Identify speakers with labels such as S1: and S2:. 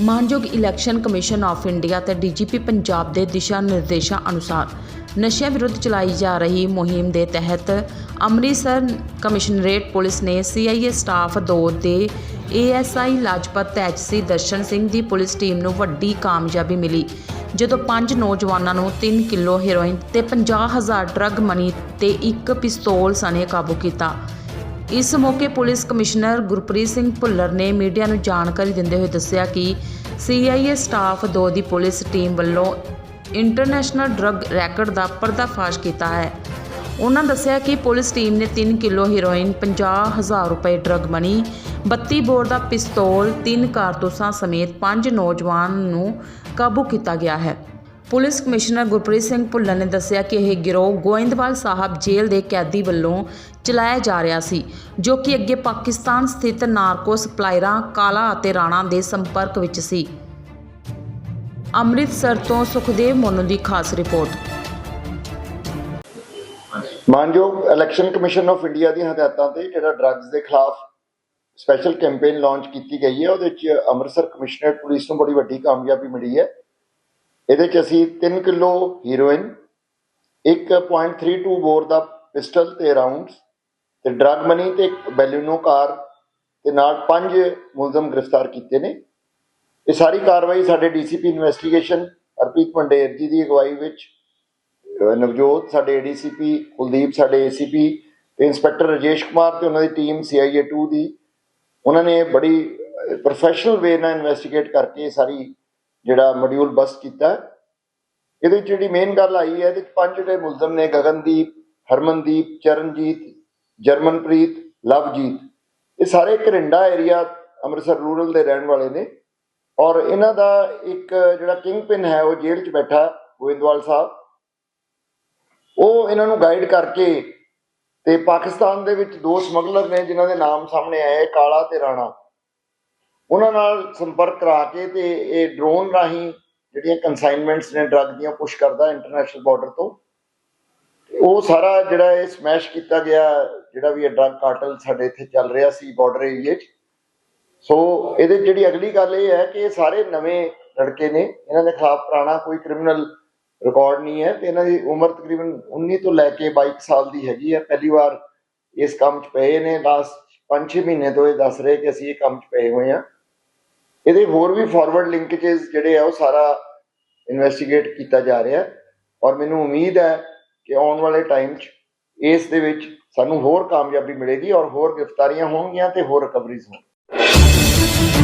S1: ਮਾਨਯੋਗ election commission of India ਤੇ DGP Punjab ਦੇ ਦਿਸ਼ਾ ਨਿਰਦੇਸ਼ਾਂ ਅਨੁਸਾਰ ਨਸ਼ਿਆਂ ਵਿਰੁੱਧ ਚਲਾਈ ਜਾ ਰਹੀ ਮੁਹਿੰਮ ਦੇ ਤਹਿਤ ਅੰਮ੍ਰਿਤਸਰ ਕਮਿਸ਼ਨਰੇਟ ਪੁਲਿਸ ਨੇ ਸੀਆਈਏ ਸਟਾਫ 2 ਦੇ ਏਐਸਆਈ ਲਾਜਪਤ ਐਚਸੀ ਦਰਸ਼ਨ ਸਿੰਘ ਦੀ ਪੁਲਿਸ ਟੀਮ ਨੂੰ ਵੱਡੀ ਕਾਮਯਾਬੀ ਮਿਲੀ, ਜਦੋਂ ਪੰਜ ਨੌਜਵਾਨਾਂ ਨੂੰ 3 ਕਿਲੋ ਹੈਰੋਇਨ ਤੇ 50000 ਡਰੱਗ ਮਨੀ ਤੇ ਇੱਕ ਪਿਸਤੌਲ ਸਣੇ ਕਾਬੂ ਕੀਤਾ। ਇਸ ਮੌਕੇ ਪੁਲਿਸ ਕਮਿਸ਼ਨਰ ਗੁਰਪ੍ਰੀਤ ਸਿੰਘ ਭੁੱਲਰ ਨੇ ਮੀਡੀਆ ਨੂੰ ਜਾਣਕਾਰੀ ਦਿੰਦੇ ਹੋਏ ਦੱਸਿਆ ਕਿ ਸੀਆਈਏ ਸਟਾਫ 2 ਦੀ ਪੁਲਿਸ ਟੀਮ ਵੱਲੋਂ ਇੰਟਰਨੈਸ਼ਨਲ ਡਰੱਗ ਰੈਕਟ ਦਾ ਪਰਦਾਫਾਸ਼ ਕੀਤਾ ਹੈ। ਉਹਨਾਂ ਦੱਸਿਆ ਕਿ ਪੁਲਿਸ ਟੀਮ ਨੇ 3 ਕਿਲੋ ਹੈਰੋਇਨ 50000 ਰੁਪਏ ਡਰੱਗ ਮਨੀ 32 ਬੋਰ ਦਾ ਪਿਸਤੌਲ 3 ਕਾਰਤੂਸਾਂ ਸਮੇਤ 5 ਨੌਜਵਾਨ ਨੂੰ ਕਾਬੂ ਕੀਤਾ ਗਿਆ ਹੈ। ਪੁਲਿਸ ਕਮਿਸ਼ਨਰ ਗੁਰਪ੍ਰੀਤ ਸਿੰਘ ਭੁੱਲਰ ਨੇ ਦੱਸਿਆ ਕਿ ਇਹ ਗਿਰੋਹ ਗੋਇੰਦਵਾਲ ਸਾਹਿਬ ਜੇਲ੍ਹ ਦੇ ਕੈਦੀ ਵੱਲੋਂ ਚਲਾਇਆ ਜਾ ਰਿਹਾ ਸੀ, ਜੋ ਕਿ ਅੱਗੇ ਪਾਕਿਸਤਾਨ ਸਥਿਤ ਨਾਰਕੋ ਸਪਲਾਇਰਾਂ, ਕਾਲਾ ਅਤੇ ਰਾਣਾ ਦੇ ਸੰਪਰਕ ਵਿੱਚ ਸੀ। ਅੰਮ੍ਰਿਤਸਰ ਤੋਂ ਸੁਖਦੇਵ ਮੋਨੂ ਦੀ ਖਾਸ ਰਿਪੋਰਟ।
S2: ਮਾਨਯੋਗ ਇਲੈਕਸ਼ਨ ਕਮਿਸ਼ਨ ਆਫ ਇੰਡੀਆ ਦੀਆਂ ਹਦਾਇਤਾਂ ਤੇ ਜਿਹੜਾ ਡਰੱਗਸ ਦੇ ਖਿਲਾਫ ਸਪੈਸ਼ਲ ਕੈਂਪੇਨ ਲਾਂਚ ਕੀਤੀ ਗਈ ਹੈ, ਉਹਦੇ ਵਿੱਚ ਅੰਮ੍ਰਿਤਸਰ ਕਮਿਸ਼ਨਰੇਟ ਪੁਲਿਸ ਨੂੰ ਬੜੀ ਵੱਡੀ ਕਾਮਯਾਬੀ ਮਿਲੀ ਹੈ। ਇਹਦੇ 'ਚ ਅਸੀਂ 3 ਕਿਲੋ ਹੀਰੋਇਨ 1.32 ਬੋਰ ਦਾ ਪਿਸਟਲ ਤੇ ਰਾਉਂਡਸ ਤੇ ਡਰੱਗ ਮਨੀ ਤੇ ਇੱਕ ਬੈਲੂਨੋ ਕਾਰ ਤੇ ਨਾਲ ਪੰਜ ਮੁਲਜ਼ਮ ਗ੍ਰਿਫਤਾਰ ਕੀਤੇ ਨੇ। ਇਹ ਸਾਰੀ ਕਾਰਵਾਈ ਸਾਡੇ ਡੀਸੀਪੀ ਇਨਵੈਸਟੀਗੇਸ਼ਨ ਹਰਪ੍ਰੀਤ ਪੰਡੇਰ ਜੀ ਦੀ ਅਗਵਾਈ ਵਿੱਚ ਨਵਜੋਤ ਸਾਡੇ ਏਡੀਸੀਪੀ ਕੁਲਦੀਪ ਸਾਡੇ ਏਸੀਪੀ ਤੇ ਇੰਸਪੈਕਟਰ ਰਜੇਸ਼ ਕੁਮਾਰ ਤੇ ਉਹਨਾਂ ਦੀ ਟੀਮ ਸੀਆਈਏ 2 ਦੀ। ਉਹਨਾਂ ਨੇ ਬੜੀ ਪ੍ਰੋਫੈਸ਼ਨਲ ਵੇ ਨਾਲ ਇਨਵੈਸਟੀਗੇਟ ਕਰਕੇ ਸਾਰੀ ਜਿਹੜਾ ਮੋਡਿਊਲ ਬਸਟ ਕੀਤਾ ਇਹਦੇ ਵਿੱਚ ਜਿਹੜੀ ਮੇਨ ਗੱਲ ਆਈ ਹੈ, ਇਹਦੇ ਪੰਜ ਜਿਹੜੇ ਮੁਲਜ਼ਮ ਨੇ, ਗਗਨਦੀਪ, ਹਰਮਨਦੀਪ, ਚਰਨਜੀਤ, ਜਰਮਨਪ੍ਰੀਤ, ਲਵਜੀਤ, ਇਹ ਸਾਰੇ ਕਰਿੰਡਾ ਏਰੀਆ ਅੰਮ੍ਰਿਤਸਰ ਰੂਰਲ ਦੇ ਰਹਿਣ ਵਾਲੇ ਨੇ। ਔਰ ਇਹਨਾਂ ਦਾ ਇੱਕ ਜਿਹੜਾ ਕਿੰਗ ਪਿਨ ਹੈ, ਉਹ ਜੇਲ੍ਹ 'ਚ ਬੈਠਾ, ਗੋਇੰਦਵਾਲ ਸਾਹਿਬ। ਉਹ ਇਹਨਾਂ ਨੂੰ ਗਾਈਡ ਕਰਕੇ ਤੇ ਪਾਕਿਸਤਾਨ ਦੇ ਵਿੱਚ ਦੋ ਸਮਗਲਰ ਨੇ, ਜਿਨ੍ਹਾਂ ਦੇ ਨਾਮ ਸਾਹਮਣੇ ਆਏ, ਕਾਲਾ ਤੇ ਰਾਣਾ। ਉਹਨਾਂ ਨਾਲ ਸੰਪਰਕ ਕਰਾ ਕੇ ਤੇ ਇਹ ਡਰੋਨ ਰਾਹੀਂ ਜਿਹੜੀਆਂ ਕਨਸਾਈਨਮੈਂਟਸ ਨੇ ਡਰੱਗ ਦੀਆਂ ਪੁਸ਼ ਕਰਦਾ ਇੰਟਰਨੈਸ਼ਨਲ ਬਾਰਡਰ ਤੋਂ ਉਹ ਸਾਰਾ ਜਿਹੜਾ ਇਹ ਸਮੈਸ਼ ਕੀਤਾ ਗਿਆ, ਜਿਹੜਾ ਵੀ ਇਹ ਡਰੱਗ ਕਾਰਟਲ ਸਾਡੇ ਇੱਥੇ ਚੱਲ ਰਿਹਾ ਸੀ ਬਾਰਡਰ ਏਰੀਏ 'ਚ। ਸੋ ਇਹਦੇ ਜਿਹੜੀ ਅਗਲੀ ਗੱਲ ਇਹ ਹੈ ਕਿ ਇਹ ਸਾਰੇ ਨਵੇਂ ਲੜਕੇ ਨੇ, ਇਹਨਾਂ ਦੇ ਖਿਲਾਫ ਪੁਰਾਣਾ ਕੋਈ ਕ੍ਰਿਮੀਨਲ ਰਿਕਾਰਡ ਨਹੀਂ ਹੈ ਤੇ ਇਹਨਾਂ ਦੀ ਉਮਰ ਤਕਰੀਬਨ 19 ਤੋਂ ਲੈ ਕੇ 22 ਸਾਲ ਦੀ ਹੈਗੀ ਹੈ। ਪਹਿਲੀ ਵਾਰ ਇਸ ਕੰਮ 'ਚ ਪਏ ਨੇ ਲਾਸਟ 5-6 ਮਹੀਨੇ ਤੋਂ ਇਹ ਦੱਸ ਰਹੇ ਕਿ ਅਸੀਂ ਇਹ ਕੰਮ 'ਚ ਪਏ ਹੋਏ ਆ ਇਹਦੇ ਹੋਰ ਵੀ ਫਾਰਵਰਡ ਲਿੰਕੇजेस ਜਿਹੜੇ ਆ ਉਹ ਸਾਰਾ ਇਨਵੈਸਟੀਗੇਟ ਕੀਤਾ ਜਾ ਰਿਹਾ ਔਰ ਮੈਨੂੰ ਉਮੀਦ ਹੈ ਕਿ ਆਉਣ ਵਾਲੇ ਟਾਈਮ 'ਚ ਇਸ ਦੇ ਵਿੱਚ ਸਾਨੂੰ ਹੋਰ ਕਾਮਯਾਬੀ ਮਿਲੇਗੀ ਔਰ ਹੋਰ ਗ੍ਰਿਫਤਾਰੀਆਂ ਹੋਣਗੀਆਂ ਤੇ ਹੋਰ ਰਿਕਵਰੀਜ਼ ਹੋਣ